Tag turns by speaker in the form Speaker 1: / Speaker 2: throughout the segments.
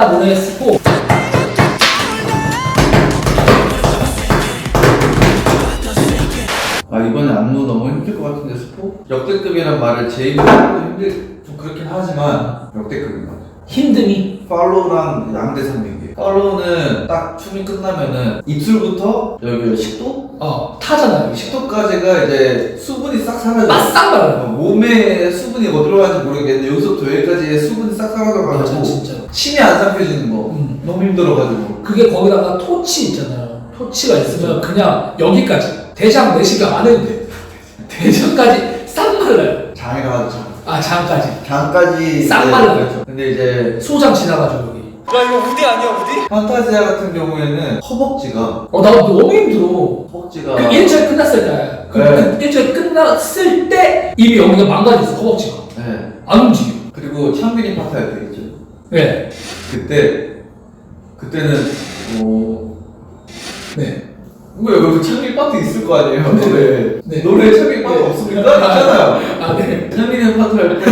Speaker 1: 판타지아 노래 스포
Speaker 2: 아 이번에 안무 너무 힘들 것 같은데 스포? 역대급이란 말을 제 입으로 하기도 힘들 좀 그렇긴 하지만 역대급인 것 같아요.
Speaker 1: 힘듦이?
Speaker 2: 팔로우랑 양대 산맥이에요 팔로우는 딱 춤이 끝나면은 입술부터 여기 식도?
Speaker 1: 어 타잖아요. 식
Speaker 2: 식도까지가 이제 수분이 싹 사라져요.
Speaker 1: 맛싹 말아요.
Speaker 2: 어, 몸에 수분이 어디로 가는지 모르겠는데 여기서부터 여기까지 수분이 싹
Speaker 1: 맞아
Speaker 2: 사라져가지고
Speaker 1: 진짜.
Speaker 2: 침이 안 삼켜지는 거.
Speaker 1: 음.
Speaker 2: 너무 힘들어가지고.
Speaker 1: 그게 거기다가 토치 있잖아요. 토치가 있으면 그냥 여기까지. 대장 내시경 안 해도 돼 대장까지 싹 말라요.
Speaker 2: 장애가
Speaker 1: 장아 장까지.
Speaker 2: 장까지
Speaker 1: 싹 말라요.
Speaker 2: 그렇죠. 근데 이제
Speaker 1: 소장 지나가지고 여기
Speaker 2: 판타지아 같은 경우에는 허벅지가
Speaker 1: 어 나 너무 힘들어
Speaker 2: 허벅지가
Speaker 1: 그 1절 끝났을 때, 그,
Speaker 2: 네.
Speaker 1: 그 1절 끝났을 때 이미 여기가 망가졌어 허벅지가
Speaker 2: 네.
Speaker 1: 안 움직여.
Speaker 2: 그리고 창빈이 때 있죠
Speaker 1: 네,
Speaker 2: 그때 그때는 어
Speaker 1: 네.
Speaker 2: 왜 여기 창빈 파트 있을 거 아니에요 노래
Speaker 1: 네.
Speaker 2: 노래 창빈 파트 없습니까? 있잖아요
Speaker 1: 아 네.
Speaker 2: 창빈이 파트 할때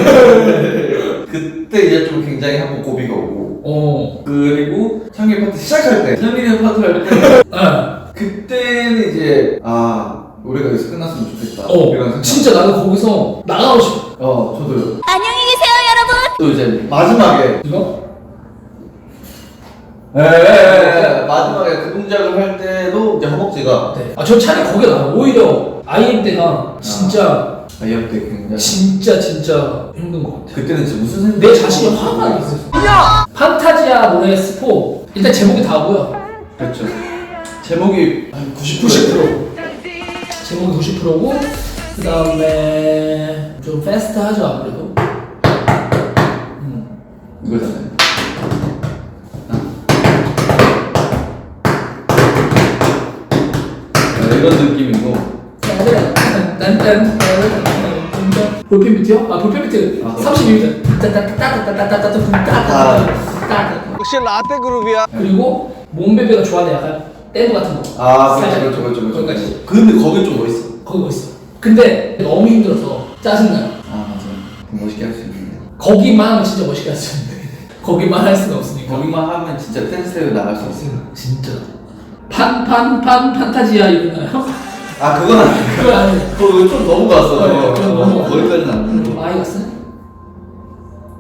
Speaker 2: 그때 이제 좀 굉장히 한번 고비가 오고
Speaker 1: 어.
Speaker 2: 그리고 창빈 파트 시작할 때 창빈이 파트 할때
Speaker 1: 아.
Speaker 2: 그때는 이제 아 노래가 여기서 끝났으면 좋겠다 이런
Speaker 1: 어.
Speaker 2: 생각
Speaker 1: 진짜 나는 거기서 나가고 싶어.
Speaker 2: 어 저도요
Speaker 3: 안녕히 계세요, 여러분.
Speaker 2: 또 이제 마지막에
Speaker 1: 이거?
Speaker 2: 예, 예, 예. 마지막에 그 동작을 할 때도 이제 허벅지가
Speaker 1: 네. 아, 전 차라리 거기가 나아. 오히려 IM 때가 진짜
Speaker 2: 아이언 때 굉장히
Speaker 1: 진짜 진짜 힘든 것 같아.
Speaker 2: 그때는 진짜 무슨 생각
Speaker 1: 내 자신이 화가 나 있었어. 판타지아 노래 스포. 일단 제목이 다고요.
Speaker 2: 그렇죠 제목이 한 90%.
Speaker 1: 90%. 제목이 90%고 그 다음에 좀 패스트하죠 아무래도. 음.
Speaker 2: 이거잖아요 아, 이런 느낌이고
Speaker 1: 딴딴 볼펜 비트요? 아 볼펜 비트
Speaker 2: 아,
Speaker 1: 32m 따따따따따따따따따따따따따따따
Speaker 4: 역시 라떼 그룹이야.
Speaker 1: 그리고 몸베베가 좋아하는 약간 댄브 같은 거.
Speaker 2: 아 그렇죠. 그렇죠 그렇죠 그렇죠.
Speaker 1: 거기까지.
Speaker 2: 근데 거기 좀 멋있어.
Speaker 1: 거기 멋있어. 근데 너무 힘들어서 짜증나요
Speaker 2: 아 맞아 멋있게 할 수 있는데.
Speaker 1: 거기만 하면 진짜 멋있게 할 수 있는데. 거기만 할 수는 없으니까.
Speaker 2: 거기만 하면 진짜 댄스대회 나갈 수 있어
Speaker 1: 진짜. 판판판 판타지아 이러나요?
Speaker 2: 아 그건 아니에요
Speaker 1: 그거 아니에요
Speaker 2: 그거 좀 너무 갔어
Speaker 1: 네, 그건 너무 갔어.
Speaker 2: 거기까지는 안
Speaker 1: 많이 갔어요?